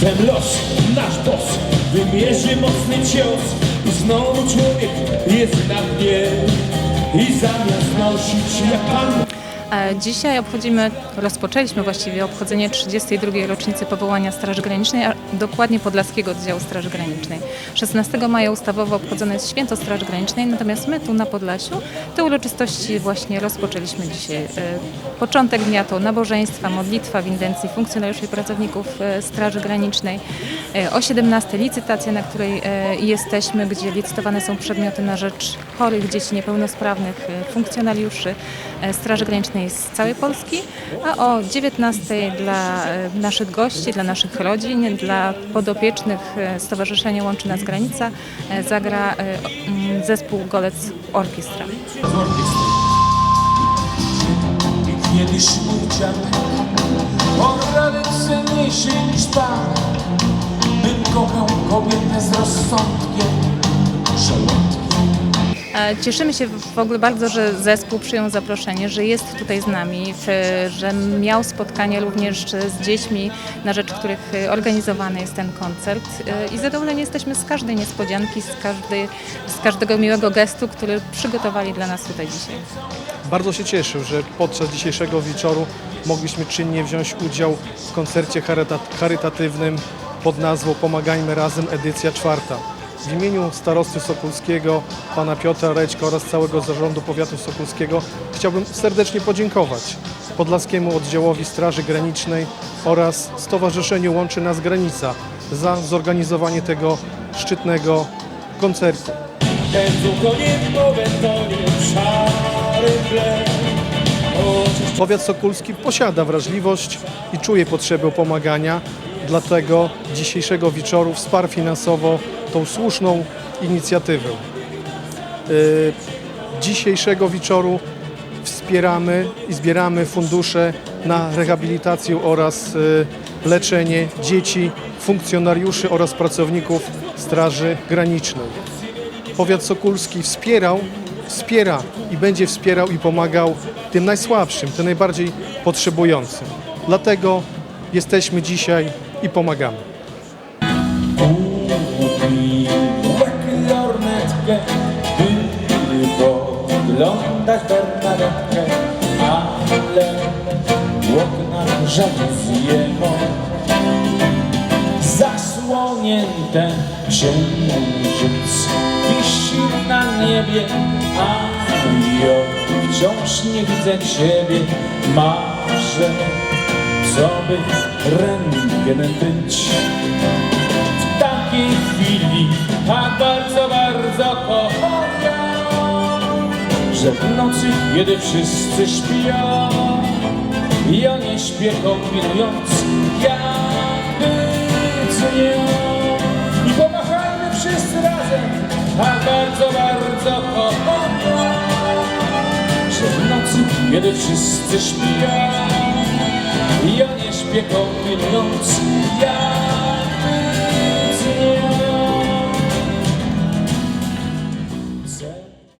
Ten los, nasz boss, wymierzy mocny cios I znowu człowiek jest na dnie. I zamiast nosić jak pan Dzisiaj obchodzimy, rozpoczęliśmy właściwie obchodzenie 32. rocznicy powołania Straży Granicznej, a dokładnie Podlaskiego Oddziału Straży Granicznej. 16 maja ustawowo obchodzone jest Święto Straży Granicznej, natomiast my tu na Podlasiu te uroczystości właśnie rozpoczęliśmy dzisiaj. E, Początek dnia to nabożeństwa, modlitwa w intencji funkcjonariuszy i pracowników e, Straży Granicznej. E, O 17 licytacja, na której e, jesteśmy, gdzie licytowane są przedmioty na rzecz chorych dzieci niepełnosprawnych, e, funkcjonariuszy e, Straży Granicznej z całej Polski, a o 19 dla e, naszych gości, dla naszych rodzin, dla podopiecznych e, Stowarzyszenia Łączy Nas Granica e, zagra mm, zespół Golec Orkiestra. Kiedyś mój dziad O rady cenniejszy niż pan Bym kochał kobietę z rozsądkiem E, Cieszymy się w ogóle bardzo, że zespół przyjął zaproszenie, że jest tutaj z nami, że miał spotkanie również z dziećmi, na rzecz których e, organizowany jest ten koncert. E, I zadowoleni jesteśmy z każdej niespodzianki, z, każdej, z każdego miłego gestu, który przygotowali dla nas tutaj dzisiaj. Bardzo się cieszył, że podczas dzisiejszego wieczoru mogliśmy czynnie wziąć udział w koncercie charytat- charytatywnym pod nazwą Pomagajmy Razem, edycja czwarta. W imieniu starosty Sokulskiego, pana Piotra Rećka oraz całego zarządu powiatu sokulskiego chciałbym serdecznie podziękować Podlaskiemu Oddziałowi Straży Granicznej oraz Stowarzyszeniu Łączy Nas Granica za zorganizowanie tego szczytnego koncertu. Powiat Sokulski posiada wrażliwość i czuje potrzebę pomagania, dlatego dzisiejszego wieczoru wsparł finansowo tą słuszną inicjatywę. Y, Dzisiejszego wieczoru wspieramy i zbieramy fundusze na rehabilitację oraz y, leczenie dzieci, funkcjonariuszy oraz pracowników Straży Granicznej. Powiat Sokulski wspierał, wspiera i będzie wspierał i pomagał tym najsłabszym, tym najbardziej potrzebującym. Dlatego jesteśmy dzisiaj i pomagamy. Lornetkę By Zasłonięte księżyc Wisi na niebie A ja wciąż nie widzę Ciebie Marzę, co by być w takiej chwili tak bardzo, bardzo kocham, że w nocy, kiedy wszyscy śpią, ja nie śpię kombinując, jakby z nią. I pomachajmy wszyscy razem, tak bardzo, bardzo kocham, że w nocy, kiedy wszyscy śpią, ja nie śpię kombinując, jak